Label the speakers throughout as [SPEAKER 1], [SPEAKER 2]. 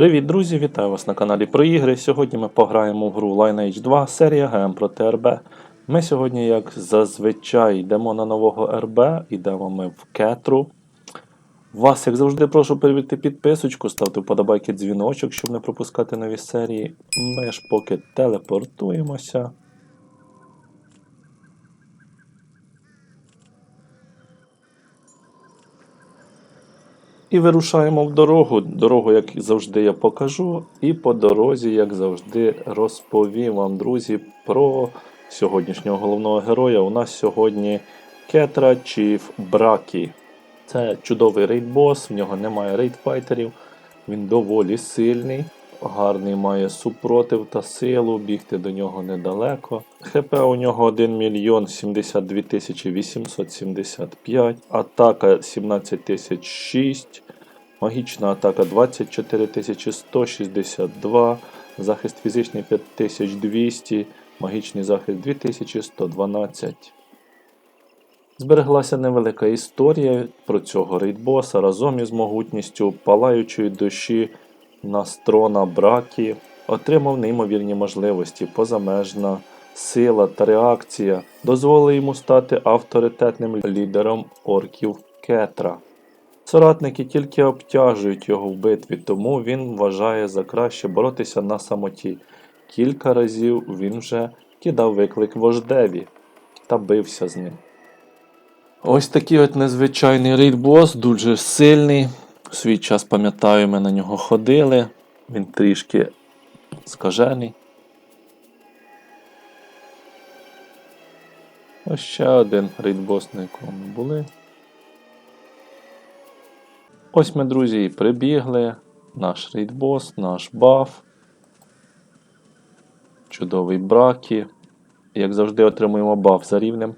[SPEAKER 1] Привіт, друзі! Вітаю вас на каналі про ігри. Сьогодні ми пограємо в гру Lineage 2 серія ГМ проти РБ. Ми сьогодні, як зазвичай, йдемо на нового РБ, йдемо ми в кетру. Вас, як завжди, прошу перевірити підписочку, ставте вподобайки дзвіночок, щоб не пропускати нові серії. Ми ж поки телепортуємося. І вирушаємо в дорогу. Дорогу, як завжди, я покажу. І по дорозі, як завжди, розповім вам, друзі, про сьогоднішнього головного героя. У нас сьогодні Кетра Чіф Бракі. Це чудовий рейдбос, в нього немає рейдфайтерів. Він доволі сильний, гарний має супротив та силу, бігти до нього недалеко. ХП у нього 1 мільйон 72 тисячі 875, атака 17 тисяч 6, магічна атака 24 тисячі 162, захист фізичний 5200, магічний захист 2112. Збереглася невелика історія про цього рейдбоса разом із могутністю палаючої душі Настрона Бракі отримав неймовірні можливості, позамежна сила та реакція дозволили йому стати авторитетним лідером орків Кетра. Соратники тільки обтяжують його в битві, тому він вважає за краще боротися на самоті. Кілька разів він вже кидав виклик вождеві та бився з ним. Ось такий от незвичайний рейдбос, дуже сильний. У свій час пам'ятаю, ми на нього ходили. Він трішки скажений. Ось ще один рейдбос, на якому ми були. Ось ми, друзі, і прибігли. Наш рейдбос, наш баф. Чудовий бракі. Як завжди, отримуємо баф за рівнем.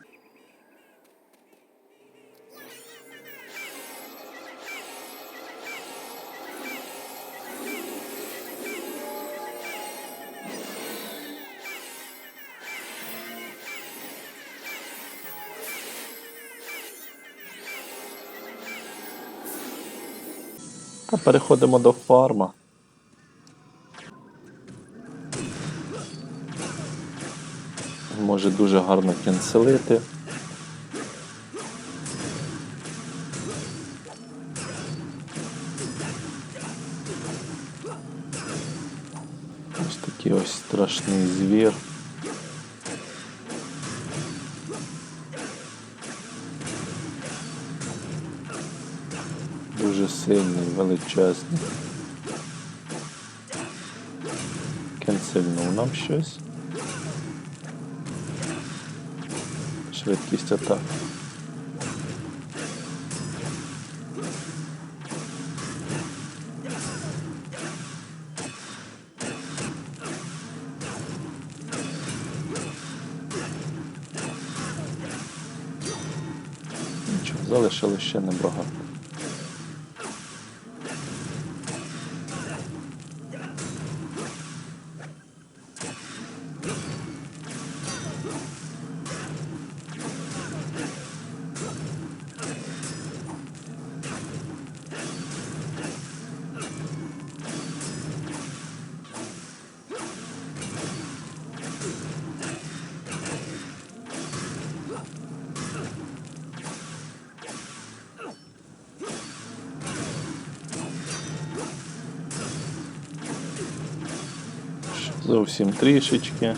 [SPEAKER 1] Та переходимо до фарма. Може дуже гарно кенселити. Ось такий ось страшний звір. Дуже сильний, величезний. Кенсельнув нам щось. Швидкість атак. Нічого, залишилось ще небагато. Зовсім трішечки.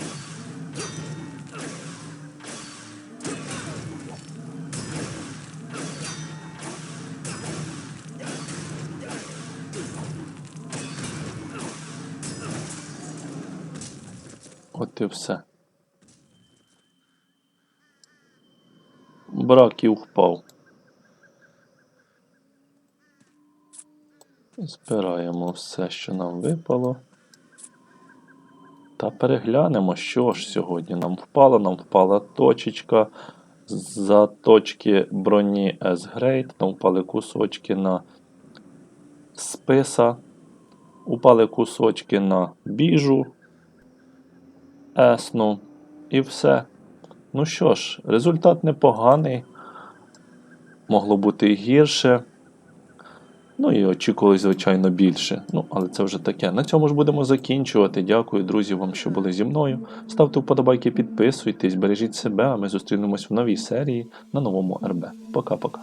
[SPEAKER 1] От і все. Брак і впав. Збираємо все, що нам випало. Та переглянемо, що ж сьогодні нам впало. Нам впала точечка за точки броні S-Grade, нам впали кусочки на списа, упали кусочки на біжу, есну і все. Ну що ж, результат непоганий. Могло бути і гірше. Ну і очікували, звичайно, більше. Ну, але це вже таке. На цьому ж будемо закінчувати. Дякую, друзі, вам, що були зі мною. Ставте вподобайки, підписуйтесь, бережіть себе, а ми зустрінемось в новій серії на новому РБ. Пока-пока.